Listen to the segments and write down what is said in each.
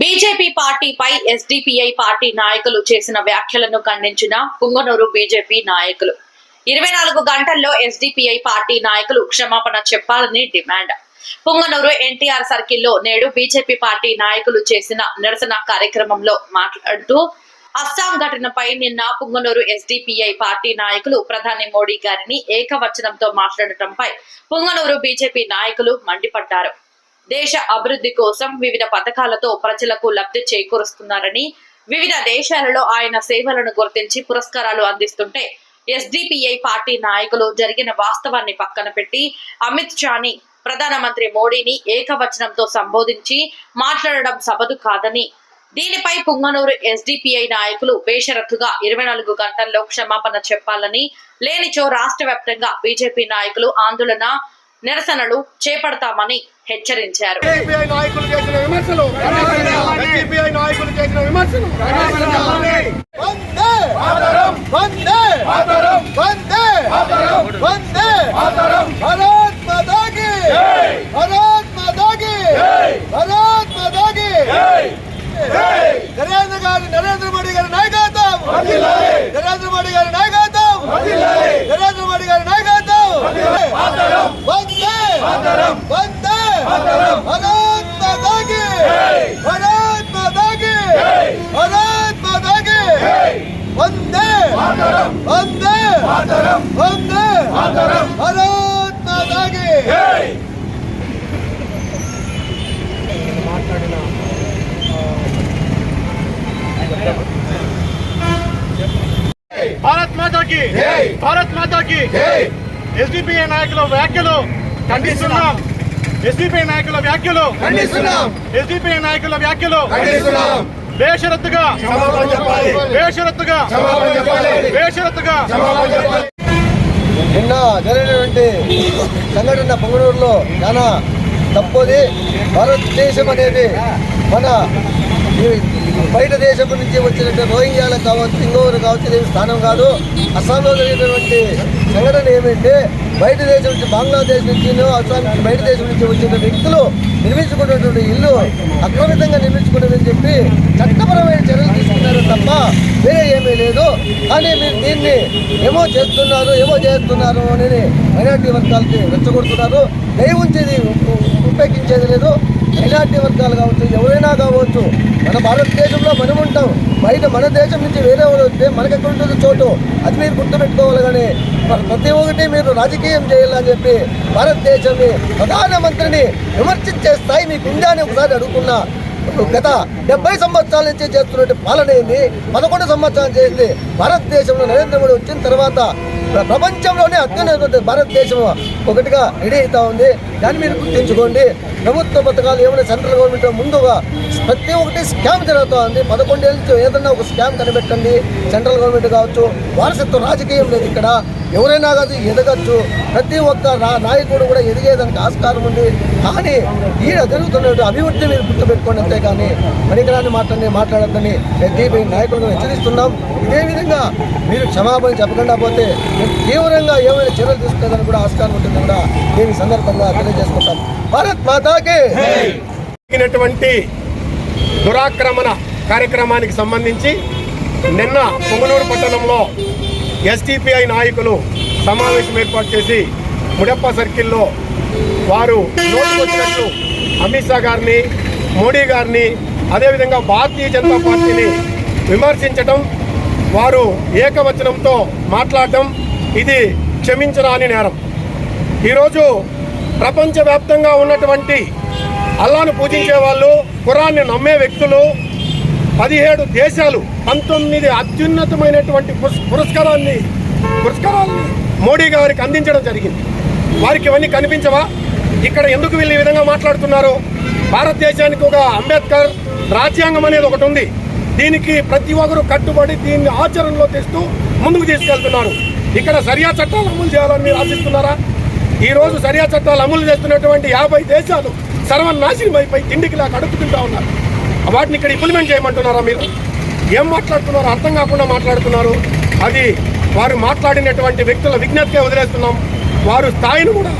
BJP పార్టీపై SDPI party నాయకులు చేసిన వ్యాఖ్యలను ఖండించిన పుంగనూరు బీజేపీ నాయకులు. ఇరవై నాలుగు గంటల్లో ఎస్డిపిఐ పార్టీ నాయకులు క్షమాపణ చెప్పాలని డిమాండ్. పుంగనూరు ఎన్టీఆర్ సర్కిల్లో నేడు బీజేపీ పార్టీ నాయకులు చేసిన నిరసన కార్యక్రమంలో మాట్లాడుతూ అస్సాం ఘటనపై నిన్న పుంగనూరు ఎస్డిపిఐ పార్టీ నాయకులు ప్రధాని మోడీ గారిని ఏకవచనంతో మాట్లాడటంపై పుంగనూరు బీజేపీ నాయకులు మండిపడ్డారు. దేశ అభివృద్ధి కోసం వివిధ పథకాలతో ప్రజలకు లబ్ధి చేకూరుస్తున్నారని వివిధ దేశాలలో ఆయన సేవలను గుర్తించి పురస్కారాలు అందిస్తుంటే ఎస్డిపిఐ పార్టీ నాయకులు జరిగిన వాస్తవాన్ని పక్కన పెట్టి అమిత్ షాని ప్రధానమంత్రి మోడీని ఏకవచనంతో సంబోధించి మాట్లాడడం సబదు కాదని దీనిపై పుంగనూరు ఎస్డిపిఐ నాయకులు బేషరతుగా ఇరవై నాలుగు గంటల్లో క్షమాపణ చెప్పాలని లేనిచో రాష్ట్ర వ్యాప్తంగా బీజేపీ నాయకులు ఆందోళన నిరసనలు చేపడతామని హెచ్చరించారు. సిపిఐ నాయకులు చేసిన విమర్శలు సిపిఐ నాయకులు చేసిన విమర్శలు. వందే వందే వందే వందే భారత్ మాతాకి. భారత్ మాతాకి. భారత్ మాతాకి. నరేంద్ర గారి నరేంద్ర మోడీ గారి నాయకత్వం నరేంద్ర మోడీ గారి నాయకత్వం నరేంద్ర మోడీ గారి నాయకత్వం వందే వందే భారత్ మాతాకి భారత్ మాతాకి భారత్ మాతాకి వందే వందే వందే భారత్ మాతాకి భారత్ మాతాకి భారత్ మాతాకి ఎస్డిపిఐ నాయకుల వ్యాఖ్యలు ఖండిస్తున్నాం ఎస్డిపిఐ నాయకుల వ్యాఖ్యలు ఖండిస్తున్నాం ఎస్డిపిఐ నాయకుల వ్యాఖ్యలు ఖండిస్తున్నాం బేషరత్తుగా బేషరత్తుగా బేషరత్తుగా నిన్న జరిగినటువంటి సంఘటన పొంగనూరులో చాలా తప్పది. భారతదేశం అనేది మన బయట దేశం నుంచి వచ్చినటువంటి రోహింగ్యాలకు కావచ్చు ఇంకొకరు కావచ్చు ఇది స్థానం కాదు. అస్సాంలో జరిగినటువంటి సంఘటన ఏమంటే బయట దేశం నుంచి బంగ్లాదేశ్ నుంచి అస్సాం నుంచి బయట దేశం నుంచి వచ్చిన వ్యక్తులు నిర్మించుకున్నటువంటి ఇల్లు అక్రమితంగా నిర్మించుకున్నదని చెప్పి చట్టపరమైన చర్యలు తీసుకున్నారు తప్ప వేరే ఏమీ లేదు. కానీ మీరు దీన్ని ఏమో చేస్తున్నారు ఏమో చేస్తున్నారు అని మైనార్టీ వర్గాలకి రెచ్చగొడుతున్నారు. దయవుంచేది ఉంచేది ఉపేక్షించేది లేదు. మైనార్టీ వర్గాలు కావచ్చు ఎవరైనా కావచ్చు మన భారతదేశంలో మనం ఉంటాం. బయట మన దేశం నుంచి వేరే వాళ్ళు వస్తే మనకి ఎక్కడ ఉంటుంది చోటు అది మీరు గుర్తుపెట్టుకోవాలి కానీ ప్రతి ఒక్కటి మీరు రాజకీయం చేయాలని చెప్పి భారతదేశాన్ని ప్రధానమంత్రిని విమర్శించే స్థాయి మీకు ఉందా అని ఒకసారి అడుగుతున్నా. గత డెబ్బై సంవత్సరాల నుంచి చేస్తున్నట్టు పాలన ఏంది? పదకొండు సంవత్సరాలు చేసింది భారతదేశంలో నరేంద్ర మోడీ వచ్చిన తర్వాత ప్రపంచంలోనే అత్యున్నటువంటి భారతదేశం ఒకటిగా రెడీ అవుతా ఉంది. దాన్ని మీరు గుర్తించుకోండి. ప్రభుత్వ పథకాలు ఏమైనా సెంట్రల్ గవర్నమెంట్ ముందుగా ప్రతి ఒక్కటి స్కామ్ జరుగుతూ ఉంది. పదకొండేళ్ళ నుంచి ఏదన్నా ఒక స్కామ్ కనిపెట్టండి. సెంట్రల్ గవర్నమెంట్ కావచ్చు వారసత్వ రాజకీయం లేదు ఇక్కడ. ఎవరైనా కాదు ఎదగచ్చు. ప్రతి ఒక్క రా- నాయకుడు కూడా ఎదిగేదానికి ఆస్కారం ఉంది. కానీ ఈయన జరుగుతున్న అభివృద్ధి మీరు గుర్తుపెట్టుకోండి అంతేగాని కానీ పనికిరాని మాటని మాట్లాడద్దని ఎస్డీపీ నాయకులను హెచ్చరిస్తున్నాం. ఇదే విధంగా మీరు క్షమాపణ చెప్పకుండా పోతే మేము తీవ్రంగా ఏమైనా చర్యలు తీసుకోవడానికి కూడా ఆస్కారం ఉంటుంది కూడా మేము ఈ సందర్భంగా తెలియజేసుకుంటాం భారత్ మాతాకి దురాక్రమణ కార్యక్రమానికి సంబంధించి నిన్న పొంగనూరు పట్టణంలో ఎస్టీపీఐ నాయకులు సమావేశం ఏర్పాటు చేసి ముడప్ప సర్కిల్లో వారు నోటుకొచ్చినట్లు అమిత్ షా గారిని మోడీ గారిని అదేవిధంగా భారతీయ జనతా పార్టీని విమర్శించటం వారు ఏకవచనంతో మాట్లాడటం ఇది క్షమించరాని నేరం. ఈరోజు ప్రపంచవ్యాప్తంగా ఉన్నటువంటి అల్లాను పూజించే వాళ్ళు కురాన్ని నమ్మే వ్యక్తులు పదిహేడు దేశాలు పంతొమ్మిది అత్యున్నతమైనటువంటి పురస్కారాన్ని పురస్కారాన్ని మోడీ గారికి అందించడం జరిగింది. వారికి ఇవన్నీ కనిపించవా? ఇక్కడ ఎందుకు వీళ్ళు ఈ విధంగా మాట్లాడుతున్నారు? భారతదేశానికి ఒక అంబేద్కర్ రాజ్యాంగం అనేది ఒకటి ఉంది. దీనికి ప్రతి ఒక్కరు కట్టుబడి దీన్ని ఆచరణలో తెస్తూ ముందుకు తీసుకెళ్తున్నారు. ఇక్కడ సరియా చట్టాలు అమలు చేయాలని మీరు ఆశిస్తున్నారా? ఈరోజు సరియా చట్టాలు అమలు చేస్తున్నటువంటి యాభై దేశాలు సర్వనాశనం అయిపోయి తిండికి లేక అడుగుతుంటా ఉన్నారు. వాటిని ఇక్కడ ఇంప్లిమెంట్ చేయమంటున్నారా మీరు? ఏం మాట్లాడుతున్నారో? అర్థం కాకుండా మాట్లాడుతున్నారు. అది వారు మాట్లాడినటువంటి వ్యక్తుల విజ్ఞతకే వదిలేస్తున్నాం. వారు స్థాయిని కూడా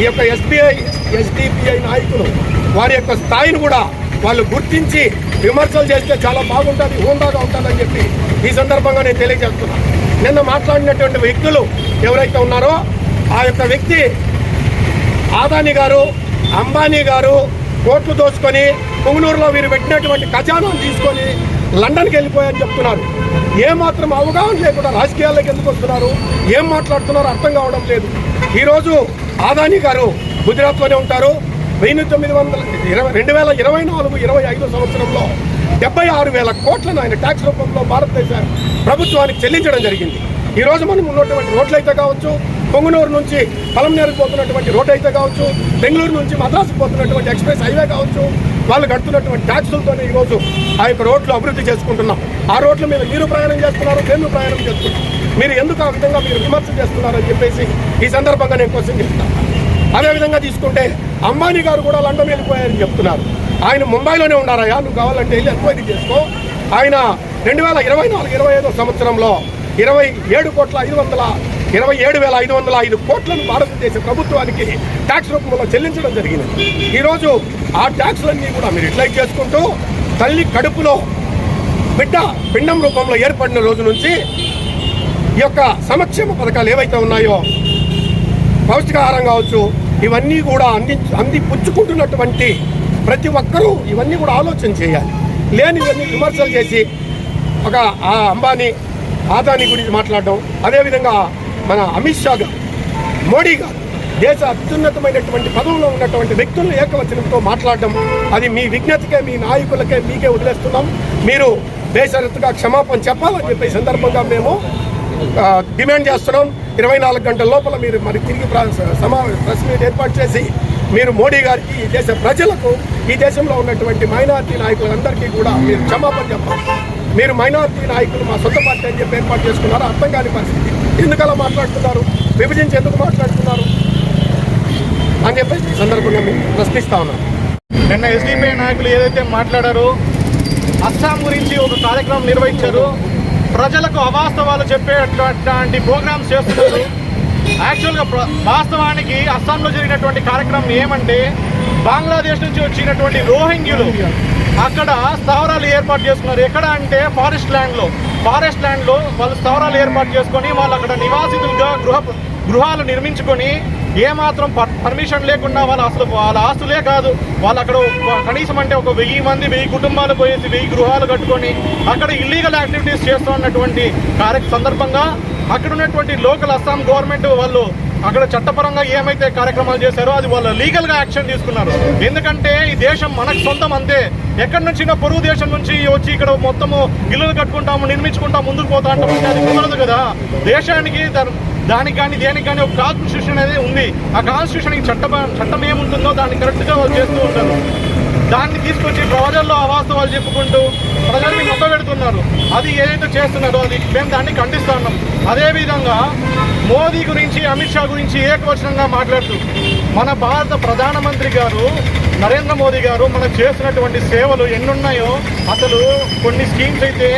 ఈ యొక్క ఎస్బీఐ ఎస్డిపిఐ నాయకులు వారి యొక్క స్థాయిని కూడా వాళ్ళు గుర్తించి విమర్శలు చేస్తే చాలా బాగుంటుంది హోందాగా ఉంటుందని చెప్పి ఈ సందర్భంగా నేను తెలియజేస్తున్నాను నిన్న మాట్లాడినటువంటి వ్యక్తులు ఎవరైతే ఉన్నారో ఆ యొక్క వ్యక్తి ఆదాని గారు అంబానీ గారు కోట్లు దోసుకొని పుంగనూరులో వీరు పెట్టినటువంటి ఖజానాను తీసుకొని లండన్కి వెళ్ళిపోయారని చెప్తున్నారు. ఏమాత్రం అవగాహన లేకుండా రాజకీయాల్లోకి ఎందుకు వస్తున్నారు? ఏం మాట్లాడుతున్నారో అర్థం కావడం లేదు. ఈరోజు ఆదాని గారు గుజరాత్లోనే ఉంటారు. వెయ్యి తొమ్మిది వందల ఇరవై రెండు వేల ఇరవై నాలుగు ఇరవై ఐదు సంవత్సరంలో డెబ్బై ఆరు వేల కోట్లను ఆయన ట్యాక్స్ రూపంలో భారతదేశ ప్రభుత్వానికి చెల్లించడం జరిగింది. ఈ రోజు మనం ఉన్నటువంటి రోడ్లు అయితే కావచ్చు పొంగునూరు నుంచి పలంనేరుకు పోతున్నటువంటి రోడ్డు అయితే కావచ్చు బెంగళూరు నుంచి మద్రాసుకు పోతున్నటువంటి ఎక్స్ప్రెస్ హైవే కావచ్చు వాళ్ళు కడుతున్నటువంటి ట్యాక్సులతోనే ఈరోజు ఆ యొక్క రోడ్లు అభివృద్ధి చేసుకుంటున్నాం. ఆ రోడ్ల మీద మీరు ప్రయాణం చేస్తున్నారు మేము ప్రయాణం చేస్తున్నాం. మీరు ఎందుకు ఆ విధంగా మీరు విమర్శ చేస్తున్నారని చెప్పేసి ఈ సందర్భంగా నేను క్వశ్చన్ చేస్తాను అదేవిధంగా తీసుకుంటే అంబానీ గారు కూడా లండన్ వెళ్ళిపోయారని చెప్తున్నారు. ఆయన ముంబైలోనే ఉన్నారయ్యా నువ్వు కావాలంటే వెళ్ళి ఎంక్వైరీ చేసుకో. ఆయన రెండు వేల ఇరవై నాలుగు ఇరవై ఐదో సంవత్సరంలో ఇరవై ఏడు కోట్ల ఐదు వందల ఇరవై ఏడు వేల ఐదు వందల ఐదు కోట్లను భారతదేశ ప్రభుత్వానికి ట్యాక్స్ రూపంలో చెల్లించడం జరిగింది. ఈరోజు ఆ ట్యాక్స్లన్నీ కూడా మీరు రిట్లైట్ చేసుకుంటూ తల్లి కడుపులో బిడ్డ పిండం రూపంలో ఏర్పడిన రోజు నుంచి ఈ యొక్క సంక్షేమ పథకాలు ఏవైతే ఉన్నాయో పౌష్టికాహారం కావచ్చు ఇవన్నీ కూడా అంది అంది పుచ్చుకుంటున్నటువంటి ప్రతి ఒక్కరూ ఇవన్నీ కూడా ఆలోచన చేయాలి. లేనివన్నీ విమర్శలు చేసి ఒక ఆ అంబానీ ఆదాని గురించి మాట్లాడడం అదేవిధంగా మన అమిత్ షా గారు మోడీ గారు దేశ అత్యున్నతమైనటువంటి పదవుల్లో ఉన్నటువంటి వ్యక్తులను ఏకవచనంతో మాట్లాడడం అది మీ విజ్ఞతకే మీ నాయకులకే మీకే వదిలేస్తున్నాం. మీరు దేశరత్తుగా క్షమాపణ చెప్పాలని చెప్పే సందర్భంగా మేము డిమాండ్ చేస్తున్నాం. ఇరవై నాలుగు గంటల లోపల మీరు మరి తిరిగి ప్ర- సమావేశ ప్రెస్ మీట్ ఏర్పాటు చేసి మీరు మోడీ గారికి ఈ దేశ ప్రజలకు ఈ దేశంలో ఉన్నటువంటి మైనారిటీ నాయకులందరికీ కూడా మీరు క్షమాపణ చెప్పాలి. మీరు మైనారిటీ నాయకులు మా సొంత పార్టీ అని చెప్పి ఏర్పాటు చేసుకున్నారు అర్థం కాని పరిస్థితి. ఎందుకలా మాట్లాడుతున్నారు? విభజించి ఎందుకు మాట్లాడుతున్నారు? అని చెప్పేసి ఈ సందర్భంగా మేము ప్రశ్నిస్తా ఉన్నాం. నిన్న ఎస్డిపిఐ నాయకులు ఏదైతే మాట్లాడారో అస్సాం గురించి ఒక కార్యక్రమం నిర్వహించారు. ప్రజలకు అవాస్తవాలు చెప్పేటటువంటి ప్రోగ్రామ్స్ చేస్తున్నారు. యాక్చువల్గా ప్ర- వాస్తవానికి అస్సాంలో జరిగినటువంటి కార్యక్రమం ఏమంటే బంగ్లాదేశ్ నుంచి వచ్చినటువంటి రోహింగ్యులు అక్కడ స్థావరాలు ఏర్పాటు చేసుకున్నారు. ఎక్కడ అంటే ఫారెస్ట్ ల్యాండ్లో ఫారెస్ట్ ల్యాండ్లో వాళ్ళు స్థావరాలు ఏర్పాటు చేసుకొని వాళ్ళు అక్కడ నివాసితులుగా గృహ గృహాలు నిర్మించుకొని ఏమాత్రం పర్- పర్మిషన్ లేకుండా వాళ్ళ అసలు వాళ్ళ ఆస్తులే కాదు. వాళ్ళు అక్కడ కనీసం అంటే ఒక వెయ్యి మంది వెయ్యి కుటుంబాలు పోయేసి వెయ్యి గృహాలు కట్టుకొని అక్కడ ఇల్లీగల్ యాక్టివిటీస్ చేస్తున్నటువంటి కార్య సందర్భంగా అక్కడ ఉన్నటువంటి లోకల్ అస్సాం గవర్నమెంట్ వాళ్ళు అక్కడ చట్టపరంగా ఏమైతే కార్యక్రమాలు చేశారో అది వాళ్ళు లీగల్గా యాక్షన్ తీసుకున్నారు. ఎందుకంటే ఈ దేశం మనకు సొంతం అంతే. ఎక్కడి నుంచి పొరుగు దేశం నుంచి వచ్చి ఇక్కడ మొత్తము ఇల్లులు కట్టుకుంటాము నిర్మించుకుంటాము ముందుకు పోతా అంటామంటే అది కుదరదు కదా. దేశానికి దాని- దానికి కానీ దేనికి కానీ ఒక కాన్స్టిట్యూషన్ అనేది ఉంది. ఆ కాన్స్టిట్యూషన్ చట్ట చట్టం ఏముంటుందో దాన్ని కరెక్ట్గా వాళ్ళు చేస్తూ ఉంటారు. దాన్ని తీసుకొచ్చి ప్రజల్లో అవాస్తవాలు చెప్పుకుంటూ ప్రజల్ని నొప్పబెడుతున్నారు అది ఏదైతే చేస్తున్నారో అది మేము దాన్ని ఖండిస్తా ఉన్నాం. అదేవిధంగా మోదీ గురించి అమిత్ షా గురించి ఏకవచనంగా మాట్లాడుతూ మన భారత ప్రధానమంత్రి గారు నరేంద్ర మోదీ గారు మనకు చేస్తున్నటువంటి సేవలు ఎన్నున్నాయో అసలు కొన్ని స్కీమ్స్ అయితే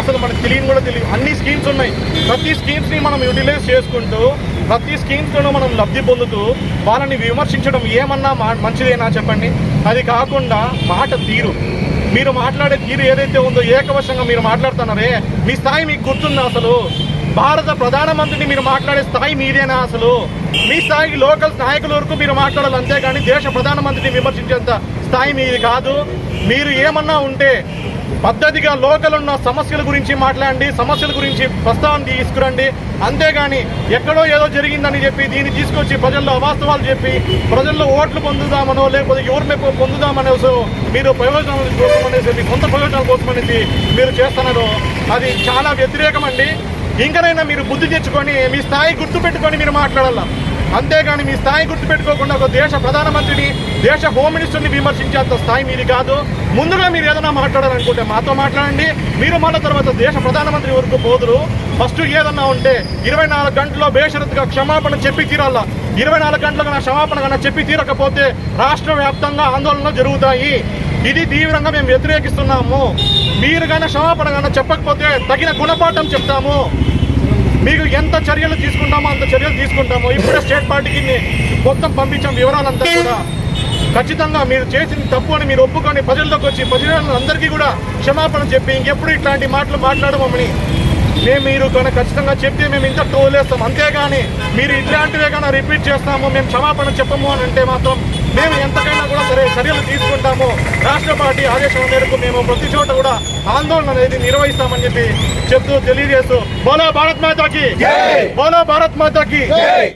అసలు మనకు తెలియని కూడా తెలియదు. అన్ని స్కీమ్స్ ఉన్నాయి. ప్రతి స్కీమ్స్ని మనం యూటిలైజ్ చేసుకుంటూ ప్రతి స్కీమ్స్లోనూ మనం లబ్ధి పొందుతూ వాళ్ళని విమర్శించడం ఏమన్నా మా- మంచిదేనా చెప్పండి? అది కాకుండా మాట తీరు. మీరు మాట్లాడే తీరు ఏదైతే ఉందో ఏకవశంగా మీరు మాట్లాడుతున్నారే మీ స్థాయి మీకు గుర్తుందా అసలు? భారత ప్రధానమంత్రిని మీరు మాట్లాడే స్థాయి మీదేనా అసలు? మీ స్థాయికి లోకల్ నాయకుల వరకు మీరు మాట్లాడాలి అంతేగాని దేశ ప్రధానమంత్రిని విమర్శించేంత స్థాయి మీది కాదు. మీరు ఏమన్నా ఉంటే పద్ధతిగా లోకల్ ఉన్న సమస్యల గురించి మాట్లాడండి సమస్యల గురించి ప్రస్తావన తీసుకురండి. అంతేగాని ఎక్కడో ఏదో జరిగిందని చెప్పి దీన్ని తీసుకొచ్చి ప్రజల్లో అవాస్తవాలు చెప్పి ప్రజల్లో ఓట్లు పొందుదామనో లేకపోతే ఎవరి మెప్పు పొందుదామనేసో మీరు ప్రయోజనాల కోసం అనేసి మీ సొంత ప్రయోజనాల కోసం అనేసి మీరు చేస్తున్నారు అది చాలా వ్యతిరేకం అండి. ఇంకనైనా మీరు బుద్ధి తెచ్చుకొని మీ స్థాయి గుర్తు పెట్టుకొని మీరు మాట్లాడాల? అంతేగాని మీ స్థాయి గుర్తుపెట్టుకోకుండా ఒక దేశ ప్రధానమంత్రిని దేశ హోమ్ మినిస్టర్ని విమర్శించేంత స్థాయి మీది కాదు. ముందుగా మీరు ఏదైనా మాట్లాడాలనుకుంటే మాతో మాట్లాడండి. మీరు మళ్ళీ తర్వాత దేశ ప్రధానమంత్రి వరకు పోదురు. ఫస్ట్ ఏదన్నా ఉంటే ఇరవై నాలుగు గంటల్లో బేషరత్గా క్షమాపణ చెప్పి తీరాల? ఇరవై నాలుగు గంటలకు నా క్షమాపణ కన్నా చెప్పి తీరకపోతే రాష్ట్ర వ్యాప్తంగా ఆందోళనలు జరుగుతాయి. ఇది తీవ్రంగా మేము వ్యతిరేకిస్తున్నాము. మీరు కన్నా క్షమాపణ కన్నా చెప్పకపోతే తగిన గుణపాఠం చెప్తాము. మీకు ఎంత చర్యలు తీసుకుంటామో అంత చర్యలు తీసుకుంటాము. ఇప్పుడే స్టేట్ పార్టీకి మొత్తం పంపించాం వివరాలంతా కూడా. ఖచ్చితంగా మీరు చేసిన తప్పు అని మీరు ఒప్పుకొని ప్రజల్లోకి వచ్చి ప్రజలందరికీ కూడా క్షమాపణ చెప్పి ఇంకెప్పుడు ఇట్లాంటి మాటలు మాట్లాడమని మేము మీరు కనుక ఖచ్చితంగా చెప్తే మేము ఇంత టోలేస్తాం అంతేగాని మీరు ఇట్లాంటివే కన్నా రిపీట్ చేస్తాము మేము క్షమాపణ చెప్పము అని అంటే మాత్రం మేము ఎంతకైనా కూడా సరే చర్యలు తీసుకుంటాము. రాష్ట్ర పార్టీ ఆదేశం మేరకు మేము ప్రతి చోట కూడా ఆందోళన అనేది నిర్వహిస్తామని చెప్పి చెప్తూ తెలియజేస్తూ బోలో భారత్ మాతాకి. బోలో భారత్ మాతాకి.